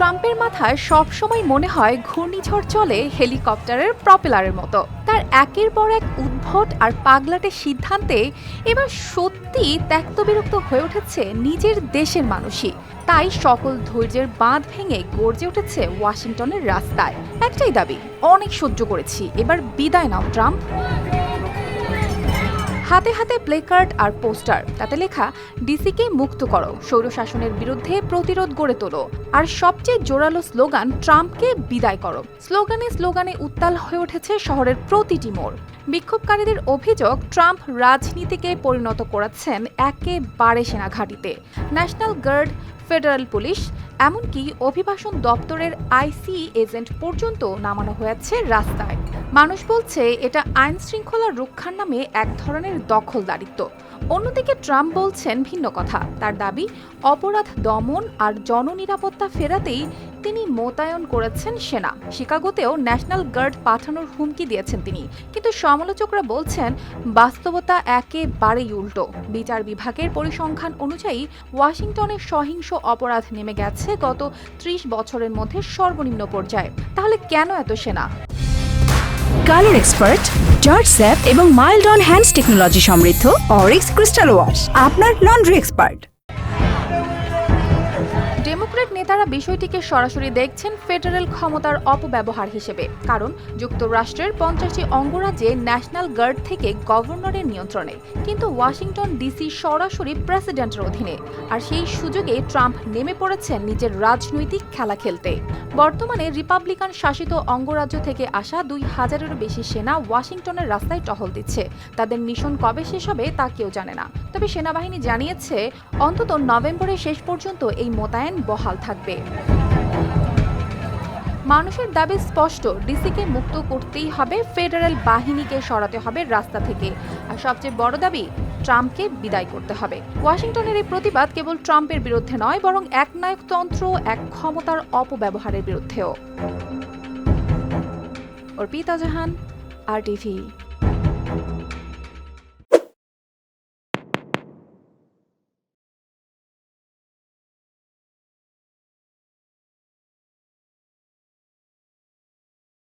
ট্রাম্পের মাথায় সবসময় মনে হয় ঘূর্ণিঝড় চলে হেলিকপ্টারের প্রপেলারের মতো। তার একের পর এক উদ্ভট আর পাগলাটে সিদ্ধান্তে এবার সত্যি ত্যক্ত বিরক্ত হয়ে উঠেছে নিজের দেশের মানুষই। তাই সকল ধৈর্যের বাঁধ ভেঙে গর্জে উঠেছে ওয়াশিংটনের রাস্তায়। একটাই দাবি, অনেক সহ্য করেছি। এবার বিদায় নাও, ট্রাম্প। হাতে হাতে প্লেকার্ড আর পোস্টার, তাতে লেখা, ডিসিকে মুক্ত করো। স্বৈরশাসনের বিরুদ্ধে প্রতিরোধ গড়ে তোলো। আর সবচেয়ে জোরালো স্লোগান, ট্রাম্পকে বিদায় করো। স্লোগানে স্লোগানে উত্তাল হয়ে উঠেছে শহরের প্রতিটি মোড়। বিক্ষোভকারীদের অভিযোগ, ট্রাম্প রাজনীতিকে পরিণত করাচ্ছেন একেবারে সেনাঘাঁটিতে ন্যাশনাল গার্ড, ফেডারেল পুলিশ, এমনকি অভিবাসন দপ্তরের আইসি এজেন্ট পর্যন্ত নামানো হয়েছে রাস্তায়। মানুষ বলছে এটা আইন শৃঙ্খলা রক্ষার নামে এক ধরনের দখলদারিত্ব অন্যদিকে ট্রাম্প বলছেন ভিন্ন কথা। তার দাবি, অপরাধ দমন আর জননিরাপত্তা ফেরাতেই তিনি মোতায়েন করেছেন সেনা। শিকাগোতেও ন্যাশনাল গার্ড পাঠানোর হুমকি দিয়েছেন তিনি। কিন্তু সমালোচকরা বলছেন, বাস্তবতা একেবারেই উল্টো। বিচার বিভাগের পরিসংখ্যান অনুযায়ী ওয়াশিংটনে সহিংস অপরাধ নেমে গেছে গত ত্রিশ বছরের মধ্যে সর্বনিম্ন পর্যায়ে। তাহলে কেন এত সেনা? কালার এক্সপার্ট জর্জ স্যাপ এবং মাইল্ড অন হ্যান্ডস টেকনোলজি সমৃদ্ধ অরিক্স ক্রিস্টাল ওয়াশ, আপনার লন্ড্রি এক্সপার্ট। ডেমোক্র্যাট নেতারা বিষয়টিকে সরাসরি দেখছেন ফেডারেল ক্ষমতার অপব্যবহার হিসেবে, কারণ যুক্তরাষ্ট্রের পঞ্চাশটি অঙ্গরাজ্যে ন্যাশনাল গার্ড থেকে গভর্নরের নিয়ন্ত্রণে, কিন্তু ওয়াশিংটন ডিসি সরাসরি প্রেসিডেন্টের অধীনে, আর সেই সুযোগে ট্রাম্প নেমে পড়েছেন নিজের রাজনৈতিক খেলা খেলতে। বর্তমানে রিপাবলিকান শাসিত অঙ্গরাজ্য থেকে আসা দুই হাজারেরও বেশি সেনা ওয়াশিংটনের রাস্তায় টহল দিচ্ছে। তাদের মিশন কবে শেষ হবে তা কেউ জানে না। তবে সেনাবাহিনী জানিয়েছে, অন্তত নভেম্বরের শেষ পর্যন্ত এই মোতায়েন বহাল থাকবে। মানুষের দাবি স্পষ্ট, ডিসিকে মুক্ত করতেই হবে, ফেডারেল বাহিনীকে সরাতে হবে রাস্তা থেকে। আর সবচেয়ে বড় দাবি, ট্রাম্পকে বিদায় করতে হবে। ওয়াশিংটনের এই প্রতিবাদ কেবল ট্রাম্পের বিরুদ্ধে নয়, বরং একনায়কতন্ত্র, এক ক্ষমতার অপব্যবহারের বিরুদ্ধেও। অর্পিতা জাহান, আর টিভি